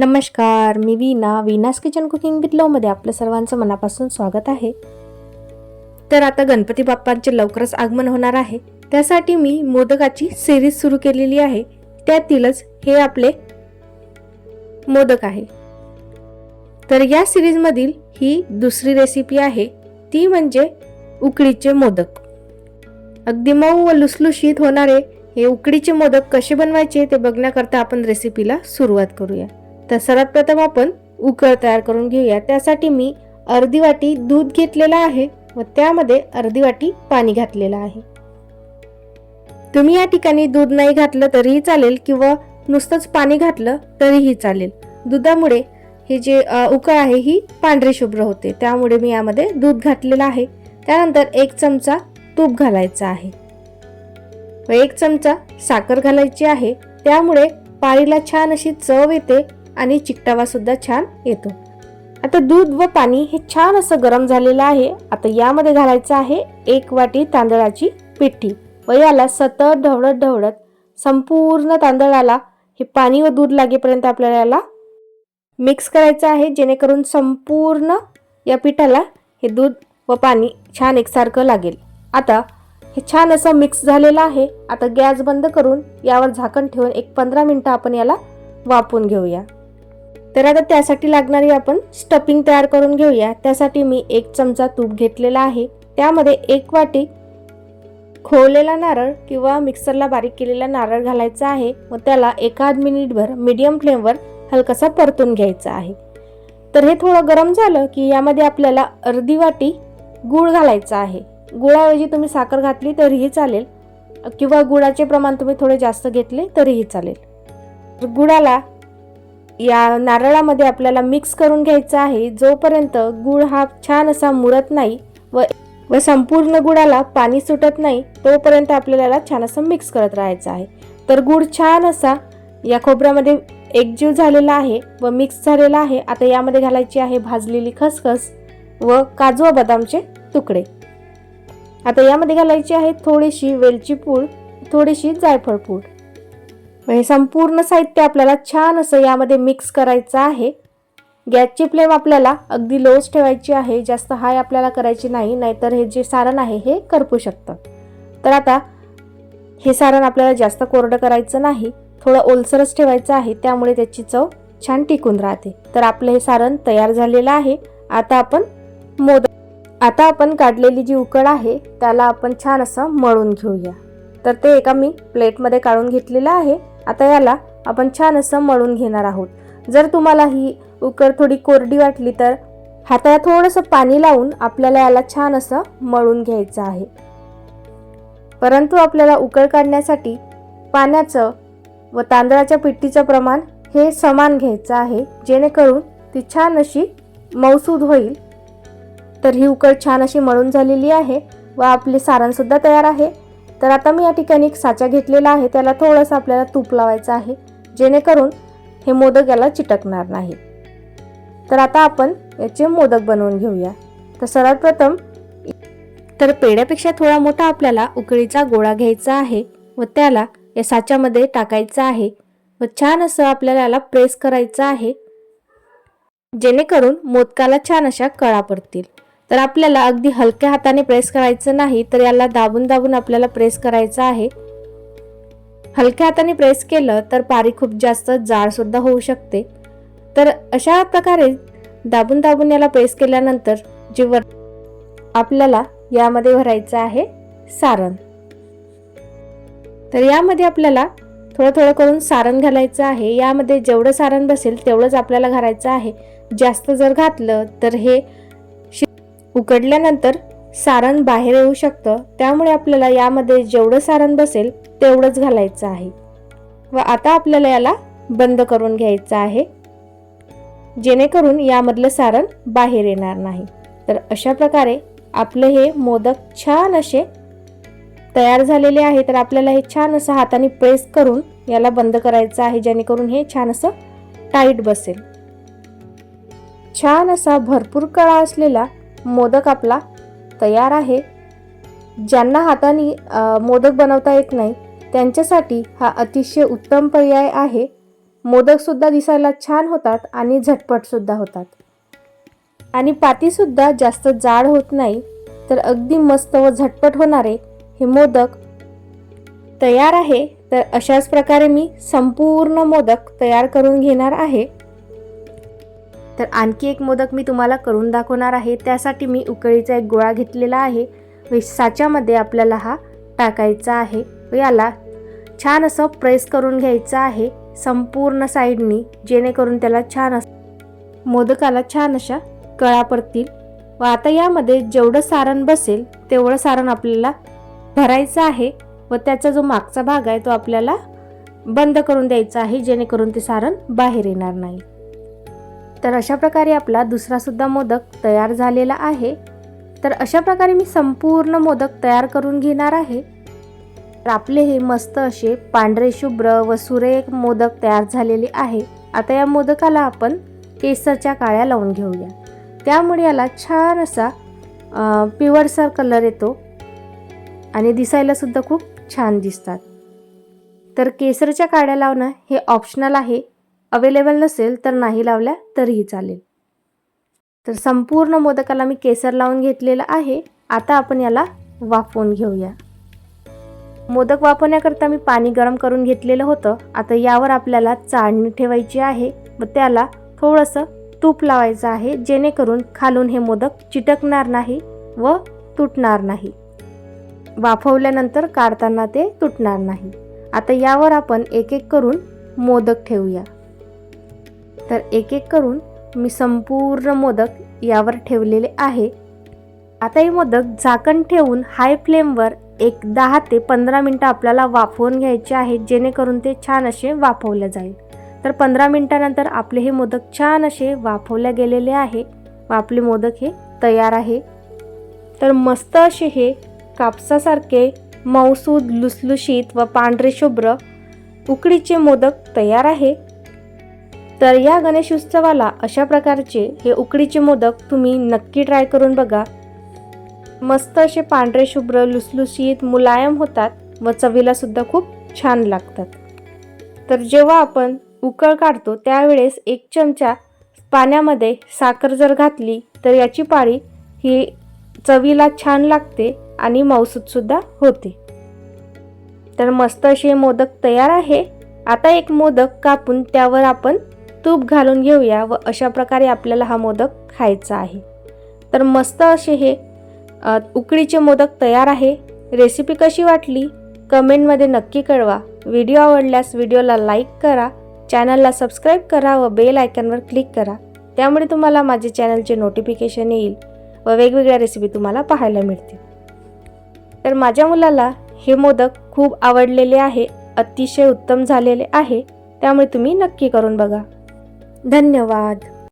नमस्कार मी Veena Veena's kitchen cooking विथमध्ये आपलं सर्वांचं मनापासून स्वागत आहे. तर आता गणपती बाप्पांचे लवकरच आगमन होणार आहे. त्यासाठी मी मोदकाची सिरीज सुरू केलेली आहे. त्यातीलच हे आपले मोदक आहे. तर या सिरीजमधील ही दुसरी रेसिपी आहे. ती म्हणजे उकडीचे मोदक. अगदी मऊ व लुसलुशीत होणारे हे उकडीचे मोदक कसे बनवायचे ते बघण्याकरता आपण रेसिपीला सुरुवात करूया. तर सर्वात प्रथम आपण उकळ तयार करून घेऊया. त्यासाठी मी अर्धी वाटी दूध घेतलेलं आहे. व त्यामध्ये अर्धी वाटी पाणी घातलेलं आहे. तुम्ही या ठिकाणी दूध नाही घातलं तरीही चालेल किंवा नुसतंच पाणी घातलं तरीही चालेल. दुधामुळे हे जे उकळ आहे ही पांढरी शुभ्र होते. त्यामुळे मी यामध्ये दूध घातलेलं आहे. त्यानंतर एक चमचा तूप घालायचा आहे. व एक चमचा साखर घालायची आहे. त्यामुळे पाळीला छान अशी चव येते. आणि चिकटावासुद्धा छान येतो. आता दूध व पाणी हे छान असं गरम झालेलं आहे. आता यामध्ये घालायचं आहे एक वाटी तांदळाची पिठी व याला सतत ढवळत ढवळत संपूर्ण तांदळाला हे पाणी व दूध लागेपर्यंत आपल्याला याला मिक्स करायचं आहे. जेणेकरून संपूर्ण या पिठाला हे दूध व पाणी छान एकसारखं लागेल. आता हे छान असं मिक्स झालेलं आहे. आता गॅस बंद करून यावर झाकण ठेवून एक पंधरा मिनटं आपण याला वापून घेऊया. तर आता त्यासाठी लागणारी आपण स्टफिंग तयार करून घेऊया. त्यासाठी मी एक चमचा तूप घेतलेला आहे. त्यामध्ये एक वाटी खोवलेला नारळ किंवा मिक्सरला बारीक केलेला नारळ घालायचा आहे. व त्याला एखाद मिनिटभर मीडियम फ्लेमवर हलकासा परतून घ्यायचा आहे. तर हे थोडं गरम झालं की यामध्ये आपल्याला अर्धी वाटी गूळ घालायचा आहे. गुळाऐवजी तुम्ही साखर घातली तरीही चालेल. किंवा गुळाचे प्रमाण तुम्ही थोडे जास्त घेतले तरीही चालेल. गुळाला या नारळामध्ये आपल्याला मिक्स करून घ्यायचं आहे. जोपर्यंत गुळ हा छान असा मुरत नाही व व संपूर्ण गुळाला पाणी सुटत नाही तोपर्यंत आपल्याला छान असं मिक्स करत राहायचं आहे. तर गुळ छान असा या खोबऱ्यामध्ये एकजीव झालेला आहे व मिक्स झालेला आहे. आता यामध्ये घालायची आहे भाजलेली खसखस व काजू व बदामचे तुकडे. आता यामध्ये घालायची आहे थोडीशी वेलची पूड थोडीशी जायफळ पूड. हे संपूर्ण साहित्य आपल्याला छान असं यामध्ये मिक्स करायचं आहे. गॅसची फ्लेम आपल्याला अगदी लोच ठेवायची आहे जास्त हाय आपल्याला करायची नाही नाहीतर हे जे सारण आहे हे करपू शकतं. तर आता हे सारण आपल्याला जास्त कोरडं करायचं नाही थोडं ओलसरच ठेवायचं आहे त्यामुळे त्याची चव छान टिकून राहते. तर आपलं हे सारण तयार झालेलं आहे. आता आपण मोदक आता आपण काढलेली जी उकड आहे त्याला आपण छान असं मळून घेऊया. तर ते एका मी प्लेटमध्ये काढून घेतलेलं आहे. आता याला आपण छान असं मळून घेणार आहोत. जर तुम्हाला ही उकड थोडी कोरडी वाटली तर हाताला थोडंसं पाणी लावून आपल्याला याला छान असं मळून घ्यायचं आहे. परंतु आपल्याला उकळ काढण्यासाठी पाण्याचं व तांदळाच्या पिठीचं प्रमाण हे समान घ्यायचं आहे. जेणेकरून ती छान अशी मौसूद होईल. तर ही उकळ छान अशी मळून झालेली आहे व आपले सारणसुद्धा तयार आहे. तर आता मी या ठिकाणी एक साचा घेतलेला आहे. त्याला थोडंसं आपल्याला तूप लावायचं आहे. जेणेकरून हे मोदक याला चिटकणार नाही. तर आता आपण याचे मोदक बनवून घेऊया. तर सर्वात प्रथम तर पेढ्यापेक्षा थोडा मोठा आपल्याला उकळीचा गोळा घ्यायचा आहे व त्याला या साच्यामध्ये टाकायचा आहे व छान असं आपल्याला याला प्रेस करायचं आहे. जेणेकरून मोदकाला छान अशा कळा पडतील. तर आपल्याला अगदी हलक्या हाताने प्रेस करायचं नाही तर याला दाबून दाबून आपल्याला प्रेस करायचं आहे. हलक्या हाताने प्रेस केलं तर पारी खूप जास्त जाडसुद्धा होऊ शकते. तर अशा प्रकारे दाबून दाबून याला प्रेस केल्यानंतर जे वर आपल्याला यामध्ये भरायचं आहे सारण. तर यामध्ये आपल्याला थोडं थोडं करून सारण घालायचं आहे. यामध्ये जेवढं सारण बसेल तेवढंच आपल्याला घालायचं आहे. जास्त जर घातलं तर हे उकडल्यानंतर सारण बाहेर येऊ शकतं. त्यामुळे आपल्याला यामध्ये जेवढं सारण बसेल तेवढंच घालायचं आहे. व आता आपल्याला याला बंद करून घ्यायचं आहे. जेणेकरून यामधलं सारण बाहेर येणार नाही. तर अशा प्रकारे आपलं हे मोदक छान असे तयार झालेले आहे. तर आपल्याला हे छान असं हाताने प्रेस करून याला बंद करायचं आहे जेणेकरून हे छान असं टाईट बसेल. छान असा भरपूर कळा असलेला मोदक आपला तयार आहे. ज्यांना हाताने मोदक बनवता येत नाही त्यांच्यासाठी हा अतिशय उत्तम पर्याय आहे. मोदकसुद्धा दिसायला छान होतात आणि झटपटसुद्धा होतात. आणि पातीसुद्धा जास्त जाड होत नाही तर अगदी मस्त व झटपट होणारे हे मोदक तयार आहे. तर अशाच प्रकारे मी संपूर्ण मोदक तयार करून घेणार आहे. तर आणखी एक मोदक मी तुम्हाला करून दाखवणार आहे. त्यासाठी मी उकळीचा एक गोळा घेतलेला आहे. व साच्यामध्ये आपल्याला हा टाकायचा आहे. व याला छान असं प्रेस करून घ्यायचं आहे. संपूर्ण साईडनी जेणेकरून त्याला छान अस मोदकाला छान अशा कळा पडतील. व आता यामध्ये जेवढं सारण बसेल तेवढं सारण आपल्याला भरायचं आहे. व त्याचा जो मागचा भाग आहे तो आपल्याला बंद करून द्यायचा आहे जेणेकरून ते सारण बाहेर येणार नाही. तर अशा प्रकारे आपला दुसरासुद्धा मोदक तयार झालेला आहे. तर अशा प्रकारे मी संपूर्ण मोदक तयार करून घेणार आहे. तर आपले हे मस्त असे पांढरे शुभ्र व सुरेख मोदक तयार झालेले आहे. आता या मोदकाला आपण केसरच्या काळ्या लावून घेऊया. त्यामुळे याला छान असा पिवळसर कलर येतो. आणि दिसायलासुद्धा खूप छान दिसतात. तर केसरच्या काड्या लावणं हे ऑप्शनल आहे. अवेलेबल नसेल तर नाही लावल्या तरीही चालेल. तर संपूर्ण मोदकाला मी केसर लावून घेतलेलं आहे. आता आपण याला वाफवून घेऊया. मोदक वाफवण्याकरता मी पाणी गरम करून घेतलेलं होतं. आता यावर आपल्याला चाळणी ठेवायची आहे. व त्याला थोडंसं तूप लावायचं आहे जेणेकरून खालून हे मोदक चिटकणार नाही व तुटणार नाही. वाफवल्यानंतर काढताना ते तुटणार नाही. आता यावर आपण एक एक करून मोदक ठेवूया. तर एक एक करून मी संपूर्ण मोदक यावर ठेवलेले आहे. आता हे मोदक झाकण ठेवून हाय फ्लेमवर एक दहा ते पंधरा मिनटं आपल्याला वाफवून घ्यायचे आहेत जेणेकरून ते छान असे वाफवले जाईल. तर पंधरा मिनटानंतर आपले हे मोदक छान असे वाफवले गेलेले आहे. व आपले मोदक हे तयार आहे. तर मस्त असे हे कापसासारखे मौसूद लुसलुशीत व पांढरे शुभ्र उकडीचे मोदक तयार आहे. तर या गणेश उत्सवाला अशा प्रकारचे हे उकडीचे मोदक तुम्ही नक्की ट्राय करून बघा. मस्त असे पांढरे शुभ्र लुसलुशीत मुलायम होतात व चवीला सुद्धा खूप छान लागतात. तर जेव्हा आपण उकळ काढतो त्यावेळेस एक चमचा पाण्यामध्ये साखर जर घातली तर याची पाळी ही चवीला छान लागते आणि मौसूदसुद्धा होते. तर मस्त असे मोदक तयार आहे. आता एक मोदक कापून त्यावर आपण तूप घालून घेऊया व अशा प्रकारे आपल्याला हा मोदक खायचा आहे. तर मस्त असे हे उकडीचे मोदक तयार आहे. रेसिपी कशी वाटली? कमेंटमध्ये नक्की कळवा. व्हिडिओ आवडल्यास व्हिडिओला लाईक करा. चॅनलला सबस्क्राईब करा व बेल आयकनवर क्लिक करा. त्यामुळे तुम्हाला माझे चॅनलचे नोटिफिकेशन येईल व वेगवेगळ्या रेसिपी तुम्हाला पाहायला मिळतील. तर माझ्या मुलाला हे मोदक खूप आवडलेले आहे. अतिशय उत्तम झालेले आहे. त्यामुळे तुम्ही नक्की करून बघा. धन्यवाद.